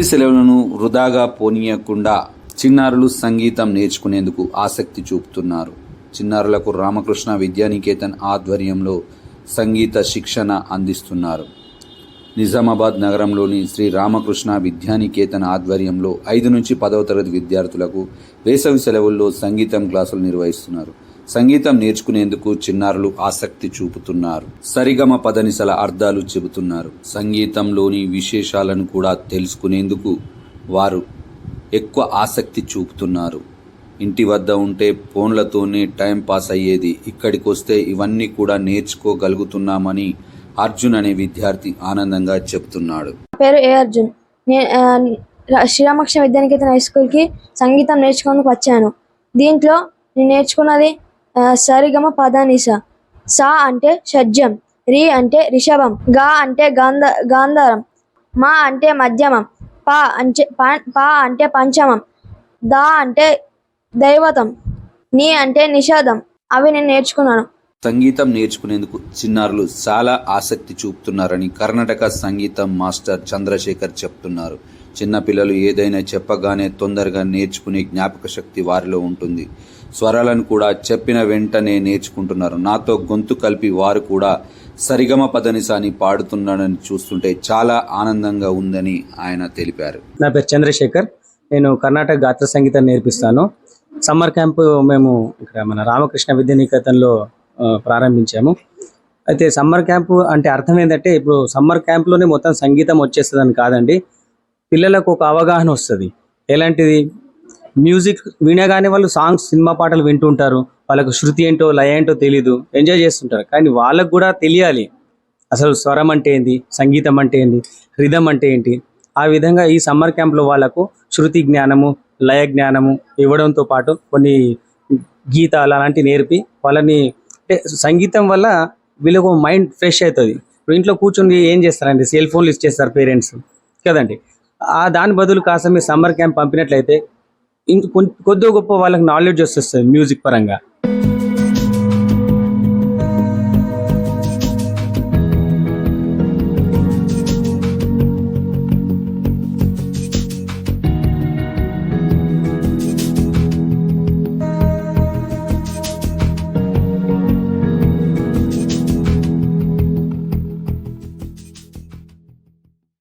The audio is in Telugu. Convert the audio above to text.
వేసవి సెలవులను వృధాగా పోనీయకుండా చిన్నారులు సంగీతం నేర్చుకునేందుకు ఆసక్తి చూపుతున్నారు. చిన్నారులకు రామకృష్ణ విద్యానికేతన్ ఆధ్వర్యంలో సంగీత శిక్షణ అందిస్తున్నారు. నిజామాబాద్ నగరంలోని శ్రీ రామకృష్ణ విద్యానికేతన్ ఆధ్వర్యంలో ఐదు నుంచి పదవ తరగతి విద్యార్థులకు వేసవి సెలవుల్లో సంగీతం క్లాసులు నిర్వహిస్తున్నారు. సంగీతం నేర్చుకునేందుకు చిన్నారులు ఆసక్తి చూపుతున్నారు. సరిగమ పదనిసల అర్థాలు చెబుతున్నారు. సంగీతంలోని విశేషాలను కూడా తెలుసుకునేందుకు వారు ఎక్కువ ఆసక్తి చూపుతున్నారు. ఇంటి వద్ద ఉంటే ఫోన్లతోనే టైం పాస్ అయ్యేది ఇక్కడికి వస్తే ఇవన్నీ కూడా నేర్చుకోగలుగుతున్నామని అర్జున్ అనే విద్యార్థి ఆనందంగా చెప్తున్నాడు పేరు ఏ అర్జున్. నేను శ్రీరామకృష్ణ విద్యానికేతన్ హై స్కూల్కి సంగీతం నేర్చుకోవడానికి వచ్చాను. దీంట్లో నేను నేర్చుకున్నది సరిగమ పదనిస. సా అంటే షడ్జం రి అంటే రిషభం గా అంటే గాంధ గాంధారం మా అంటే మధ్యమం పా అంటే పా అంటే పంచమం దా అంటే దైవతం నీ అంటే నిషాదం. అవి నేను నేర్చుకున్నాను. సంగీతం నేర్చుకునేందుకు చిన్నారులు చాలా ఆసక్తి చూపుతున్నారని కర్ణాటక సంగీతం మాస్టర్ చంద్రశేఖర్ చెప్తున్నారు. చిన్నపిల్లలు ఏదైనా చెప్పగానే తొందరగా నేర్చుకునే జ్ఞాపక శక్తి వారిలో ఉంటుంది. స్వరాలను కూడా చెప్పిన వెంటనే నేర్చుకుంటున్నారు. నాతో గొంతు కలిపి వారు కూడా సరిగమ పదనిసాని పాడుతున్నాడని చూస్తుంటే చాలా ఆనందంగా ఉందని ఆయన తెలిపారు. నా పేరు చంద్రశేఖర్. నేను కర్ణాటక గాత్ర సంగీతం నేర్పిస్తాను. సమ్మర్ క్యాంప్ మేము ఇక్కడ మన రామకృష్ణ విద్యానికేతన్లో ప్రారంభించాము. అయితే సమ్మర్ క్యాంపు అంటే అర్థం ఏంటంటే ఇప్పుడు సమ్మర్ క్యాంప్లోనే మొత్తం సంగీతం వచ్చేస్తుందని కాదండి. పిల్లలకు ఒక అవగాహన వస్తుంది. ఎలాంటిది? మ్యూజిక్ వినగానే వాళ్ళు సాంగ్స్ సినిమా పాటలు వింటుంటారు. వాళ్ళకు శృతి ఏంటో లయ ఏంటో తెలీదు. ఎంజాయ్ చేస్తుంటారు. కానీ వాళ్ళకు కూడా తెలియాలి. అసలు స్వరం అంటే ఏంటి సంగీతం అంటే ఏంటి రిధం అంటే ఏంటి? ఆ విధంగా ఈ సమ్మర్ క్యాంప్లో వాళ్ళకు శృతి జ్ఞానము లయ జ్ఞానము ఇవ్వడంతో పాటు కొన్ని గీతాలు అలాంటివి నేర్పి వాళ్ళని అంటే సంగీతం వల్ల వీళ్ళకు మైండ్ ఫ్రెష్ అవుతుంది ఇప్పుడు ఇంట్లో కూర్చుని ఏం చేస్తారండి? సెల్ ఫోన్లు ఇచ్చేస్తారు పేరెంట్స్. కదండి? ఆ దాని బదులు కాస్త మీరు సమ్మర్ క్యాంప్ పంపినట్లయితే ఇంక కొద్దిగా గొప్ప వాళ్ళకి నాలెడ్జ్ వస్తుంది మ్యూజిక్ పరంగా.